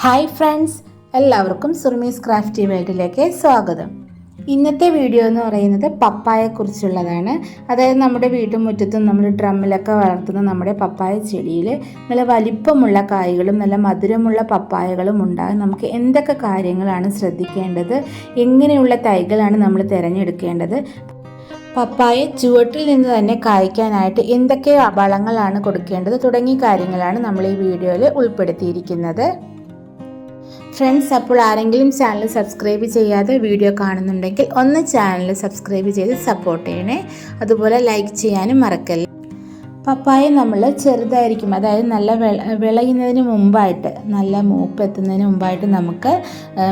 Hi friends എല്ലാവർക്കും Surmi's crafty വേൾഡിലേക്ക് സ്വാഗതം. ഇന്നത്തെ വീഡിയോ എന്ന് പറയുന്നത് പപ്പായെക്കുറിച്ചുള്ളതാണ്. അതായത് നമ്മുടെ വീട്ടുമുറ്റത്തും നമ്മൾ ഡ്രമ്മിലൊക്കെ വളർത്തുന്ന നമ്മുടെ പപ്പായ ചെടിയിൽ നല്ല വലിപ്പമുള്ള കായ്കളും നല്ല മധുരമുള്ള പപ്പായകളും ഉണ്ടാകും. നമുക്ക് എന്തൊക്കെ കാര്യങ്ങളാണ് ശ്രദ്ധിക്കേണ്ടത്? എങ്ങനെയുള്ള തൈകളാണ് നമ്മൾ തിരഞ്ഞെടുക്കേണ്ടത്? പപ്പായ ചുവട്ടിൽ നിന്ന് തന്നെ കായ്ക്കാനായിട്ട് എന്തൊക്കെ വളങ്ങളാണ് കൊടുക്കേണ്ടത്? തുടങ്ങിയ കാര്യങ്ങളാണ് നമ്മൾ ഈ വീഡിയോയിൽ ഉൾപ്പെടുത്തിയിരിക്കുന്നത്. ഫ്രണ്ട്സ് അപ്പോൾ ആരെങ്കിലും ചാനൽ സബ്സ്ക്രൈബ് ചെയ്യാതെ വീഡിയോ കാണുന്നുണ്ടെങ്കിൽ ഒന്ന് ചാനൽ സബ്സ്ക്രൈബ് ചെയ്ത് സപ്പോർട്ട് ചെയ്യണേ. അതുപോലെ ലൈക്ക് ചെയ്യാനും മറക്കല്ല. പപ്പായ നമ്മൾ ചെറുതായിരിക്കും അതായത് നല്ല വിള വിളയുന്നതിന് മുമ്പായിട്ട് നല്ല മൂപ്പ് എത്തുന്നതിന് മുമ്പായിട്ട് നമുക്ക്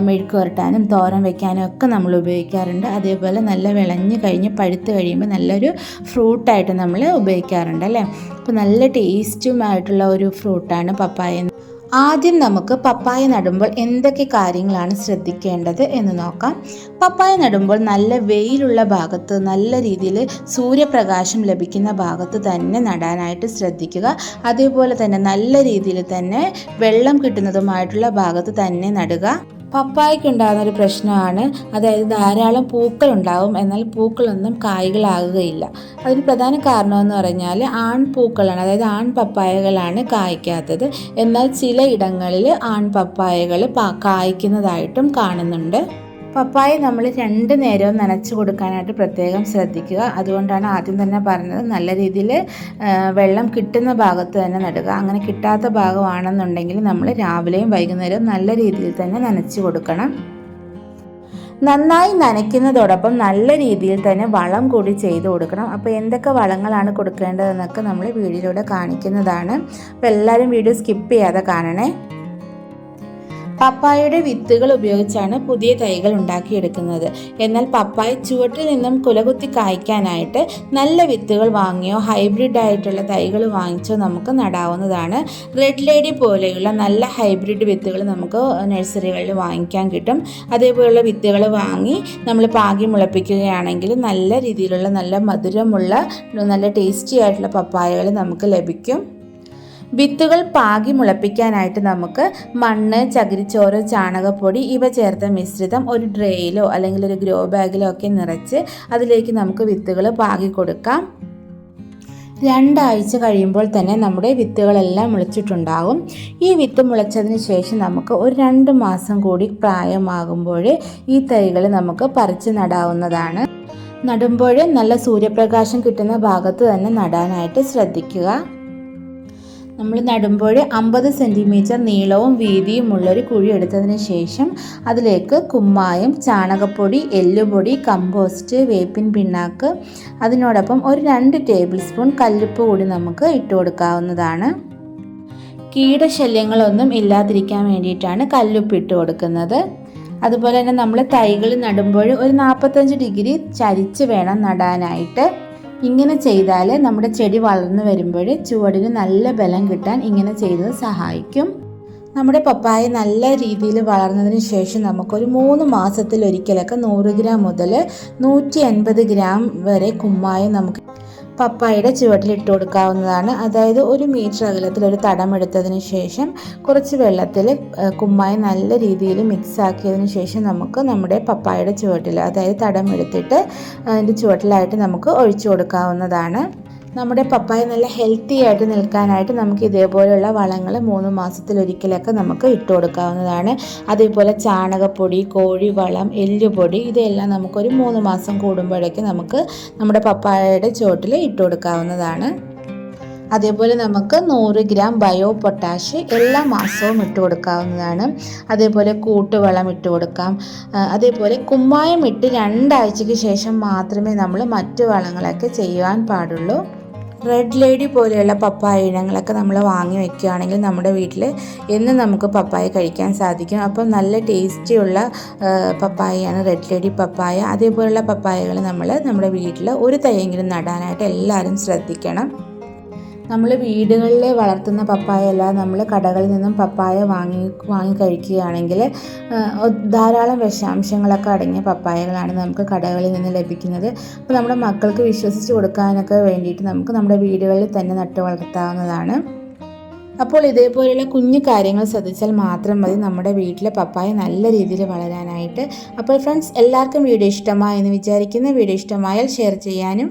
മെഴുക്ക് പുരട്ടാനും തോരൻ വെക്കാനും ഒക്കെ നമ്മൾ ഉപയോഗിക്കാറുണ്ട്. അതേപോലെ നല്ല വിളഞ്ഞ് കഴിഞ്ഞ് പഴുത്ത് കഴിയുമ്പോൾ നല്ലൊരു ഫ്രൂട്ടായിട്ട് നമ്മൾ ഉപയോഗിക്കാറുണ്ട് അല്ലേ? അപ്പോൾ നല്ല ടേസ്റ്റുമായിട്ടുള്ള ഒരു ഫ്രൂട്ടാണ് പപ്പായ ആദ്യം നമുക്ക് പപ്പായ നടുമ്പോൾ എന്തൊക്കെ കാര്യങ്ങളാണ് ശ്രദ്ധിക്കേണ്ടത് എന്ന് നോക്കാം. പപ്പായ നടുമ്പോൾ നല്ല വെയിലുള്ള ഭാഗത്ത് നല്ല രീതിയിൽ സൂര്യപ്രകാശം ലഭിക്കുന്ന ഭാഗത്ത് തന്നെ നടാനായിട്ട് ശ്രദ്ധിക്കുക. അതേപോലെ തന്നെ നല്ല രീതിയിൽ തന്നെ വെള്ളം കിട്ടുന്നതുമായിട്ടുള്ള ഭാഗത്ത് തന്നെ നടുക. പപ്പായയ്ക്ക് ഉണ്ടാകുന്ന ഒരു പ്രശ്നമാണ്. അതായത് ധാരാളം പൂക്കൾ ഉണ്ടാകും എന്നാൽ പൂക്കളൊന്നും കായ്കളാകുകയില്ല. അതിന് പ്രധാന കാരണമെന്ന് പറഞ്ഞാൽ ആൺപൂക്കളാണ് അതായത് ആൺ പപ്പായകളാണ് കായ്ക്കാത്തത്. എന്നാൽ ചില ഇടങ്ങളിൽ ആൺ പപ്പായകൾ കായ്ക്കുന്നതായിട്ടും കാണുന്നുണ്ട്. പപ്പായ നമ്മൾ രണ്ട് നേരവും നനച്ചു കൊടുക്കാനായിട്ട് പ്രത്യേകം ശ്രദ്ധിക്കുക. അതുകൊണ്ടാണ് ആദ്യം തന്നെ പറഞ്ഞത് നല്ല രീതിയിൽ വെള്ളം കിട്ടുന്ന ഭാഗത്ത് തന്നെ നടുക. അങ്ങനെ കിട്ടാത്ത ഭാഗമാണെന്നുണ്ടെങ്കിൽ നമ്മൾ രാവിലെയും വൈകുന്നേരവും നല്ല രീതിയിൽ തന്നെ നനച്ചു കൊടുക്കണം. നന്നായി നനയ്ക്കുന്നതോടൊപ്പം നല്ല രീതിയിൽ തന്നെ വളം കൂടി ചെയ്ത് കൊടുക്കണം. അപ്പോൾ എന്തൊക്കെ വളങ്ങളാണ് കൊടുക്കേണ്ടതെന്നൊക്കെ നമ്മൾ വീഡിയോയിലൂടെ കാണിക്കുന്നതാണ്. അപ്പോൾ എല്ലാവരും വീഡിയോ സ്കിപ്പ് ചെയ്യാതെ കാണണേ. പപ്പായയുടെ വിത്തുകൾ ഉപയോഗിച്ചാണ് പുതിയ തൈകൾ ഉണ്ടാക്കിയെടുക്കുന്നത്. എന്നാൽ പപ്പായ ചുവട്ടിൽ നിന്നും കുലകുത്തി കായ്ക്കാനായിട്ട് നല്ല വിത്തുകൾ വാങ്ങിയോ ഹൈബ്രിഡ് ആയിട്ടുള്ള തൈകൾ വാങ്ങിച്ചോ നമുക്ക് നടാവുന്നതാണ്. റെഡ് ലേഡി പോലെയുള്ള നല്ല ഹൈബ്രിഡ് വിത്തുകൾ നമുക്ക് നഴ്സറികളിൽ വാങ്ങിക്കാൻ കിട്ടും. അതേപോലെയുള്ള വിത്തുകൾ വാങ്ങി നമ്മൾ പാകി മുളപ്പിക്കുകയാണെങ്കിൽ നല്ല രീതിയിലുള്ള നല്ല മധുരമുള്ള നല്ല ടേസ്റ്റി ആയിട്ടുള്ള പപ്പായകൾ നമുക്ക് ലഭിക്കും. വിത്തുകൾ പാകി മുളപ്പിക്കാനായിട്ട് നമുക്ക് മണ്ണ് ചകിരിച്ചോറ് ചാണകപ്പൊടി ഇവ ചേർത്ത മിശ്രിതം ഒരു ഡ്രേയിലോ അല്ലെങ്കിൽ ഒരു ഗ്രോ ബാഗിലോ ഒക്കെ നിറച്ച് അതിലേക്ക് നമുക്ക് വിത്തുകൾ പാകി കൊടുക്കാം. രണ്ടാഴ്ച കഴിയുമ്പോൾ തന്നെ നമ്മുടെ വിത്തുകളെല്ലാം മുളച്ചിട്ടുണ്ടാകും. ഈ വിത്ത് മുളച്ചതിന് ശേഷം നമുക്ക് ഒരു രണ്ട് മാസം കൂടി പ്രായമാകുമ്പോൾ ഈ തൈകൾ നമുക്ക് പറിച്ച് നടാവുന്നതാണ്. നടുമ്പോൾ നല്ല സൂര്യപ്രകാശം കിട്ടുന്ന ഭാഗത്ത് തന്നെ നടാനായിട്ട് ശ്രദ്ധിക്കുക. നമ്മൾ നടുമ്പോൾ അമ്പത് സെന്റിമീറ്റർ നീളവും വീതിയും ഉള്ളൊരു കുഴി എടുത്തതിന് ശേഷം അതിലേക്ക് കുമ്മായം ചാണകപ്പൊടി എല്ലുപൊടി കമ്പോസ്റ്റ് വേപ്പിൻ പിണ്ണാക്ക് അതിനോടൊപ്പം ഒരു രണ്ട് ടേബിൾ സ്പൂൺ കല്ലുപ്പ് കൂടി നമുക്ക് ഇട്ട് കൊടുക്കാവുന്നതാണ്. കീടശല്യങ്ങളൊന്നും ഇല്ലാതിരിക്കാൻ വേണ്ടിയിട്ടാണ് കല്ലുപ്പ് ഇട്ട് കൊടുക്കുന്നത്. അതുപോലെ തന്നെ നമ്മൾ തൈകൾ നടുമ്പോൾ ഒരു നാൽപ്പത്തഞ്ച് ഡിഗ്രി ചരിച്ച് വേണം നടാനായിട്ട്. ഇങ്ങനെ ചെയ്താൽ നമ്മുടെ ചെടി വളർന്നു വരുമ്പോൾ ചുവടിന് നല്ല ബലം കിട്ടാൻ ഇങ്ങനെ ചെയ്തത് സഹായിക്കും. നമ്മുടെ പപ്പായ നല്ല രീതിയിൽ വളർന്നതിന് ശേഷം നമുക്കൊരു മൂന്ന് മാസത്തിലൊരിക്കലൊക്കെ നൂറ് ഗ്രാം മുതൽ നൂറ്റി അൻപത് ഗ്രാം വരെ കുമ്മായം നമുക്ക് പപ്പായയുടെ ചുവട്ടിൽ ഇട്ട് കൊടുക്കാവുന്നതാണ്. അതായത് ഒരു മീറ്റർ അകലത്തിൽ ഒരു തടം എടുത്തതിന് ശേഷം കുറച്ച് വെള്ളത്തിൽ കുമ്മായി നല്ല രീതിയിൽ മിക്സ് ആക്കിയതിന് ശേഷം നമുക്ക് നമ്മുടെ പപ്പായയുടെ ചുവട്ടിൽ അതായത് തടം എടുത്തിട്ട് അതിന്റെ ചുവട്ടിലായിട്ട് നമുക്ക് ഒഴിച്ചു കൊടുക്കാവുന്നതാണ്. നമ്മുടെ പപ്പായ നല്ല ഹെൽത്തി ആയിട്ട് നിൽക്കാനായിട്ട് നമുക്ക് ഇതേപോലെയുള്ള വളങ്ങൾ മൂന്ന് മാസത്തിലൊരിക്കലൊക്കെ നമുക്ക് ഇട്ട് കൊടുക്കാവുന്നതാണ്. അതേപോലെ ചാണകപ്പൊടി കോഴിവളം എല്ലുപൊടി ഇതെല്ലാം നമുക്കൊരു മൂന്ന് മാസം കൂടുമ്പോഴേക്ക് നമുക്ക് നമ്മുടെ പപ്പായയുടെ ചുവട്ടിൽ ഇട്ട് കൊടുക്കാവുന്നതാണ്. അതേപോലെ നമുക്ക് നൂറ് ഗ്രാം ബയോ പൊട്ടാഷ് എല്ലാ മാസവും ഇട്ട് കൊടുക്കാവുന്നതാണ്. അതേപോലെ കൂട്ടുവളം ഇട്ട് കൊടുക്കാം. അതേപോലെ കുമ്മായം ഇട്ട് രണ്ടാഴ്ചയ്ക്ക് ശേഷം മാത്രമേ നമ്മൾ മറ്റു വളങ്ങളൊക്കെ ചെയ്യുവാൻ പാടുള്ളൂ. റെഡ് ലേഡി പോലെയുള്ള പപ്പായ ഇനങ്ങളൊക്കെ നമ്മൾ വാങ്ങി വെക്കുകയാണെങ്കിൽ നമ്മുടെ വീട്ടിൽ എന്നും നമുക്ക് പപ്പായ കഴിക്കാൻ സാധിക്കും. അപ്പം നല്ല ടേസ്റ്റിയുള്ള പപ്പായയാണ് റെഡ് ലേഡി പപ്പായ. അതേപോലെയുള്ള പപ്പായകൾ നമ്മൾ നമ്മുടെ വീട്ടിൽ ഒരു തൈയെങ്കിലും നടാനായിട്ട് എല്ലാവരും ശ്രദ്ധിക്കണം. നമ്മൾ വീടുകളിൽ വളർത്തുന്ന പപ്പായ അല്ല നമ്മൾ കടകളിൽ നിന്നും പപ്പായ വാങ്ങി വാങ്ങി കഴിക്കുകയാണെങ്കിൽ ധാരാളം വിഷാംശങ്ങളൊക്കെ അടങ്ങിയ പപ്പായകളാണ് നമുക്ക് കടകളിൽ നിന്ന് ലഭിക്കുന്നത്. അപ്പോൾ നമ്മുടെ മക്കൾക്ക് വിശ്വസിച്ച് കൊടുക്കാനൊക്കെ വേണ്ടിയിട്ട് നമുക്ക് നമ്മുടെ വീടുകളിൽ തന്നെ നട്ടു വളർത്താവുന്നതാണ്. അപ്പോൾ ഇതേപോലെയുള്ള കുഞ്ഞു കാര്യങ്ങൾ ശ്രദ്ധിച്ചാൽ മാത്രം മതി നമ്മുടെ വീട്ടിലെ പപ്പായ നല്ല രീതിയിൽ വളരാനായിട്ട്. അപ്പോൾ ഫ്രണ്ട്സ് എല്ലാവർക്കും വീഡിയോ ഇഷ്ടമായി എന്ന് വിചാരിക്കുന്ന വീഡിയോ ഇഷ്ടമായാൽ ഷെയർ ചെയ്യാനും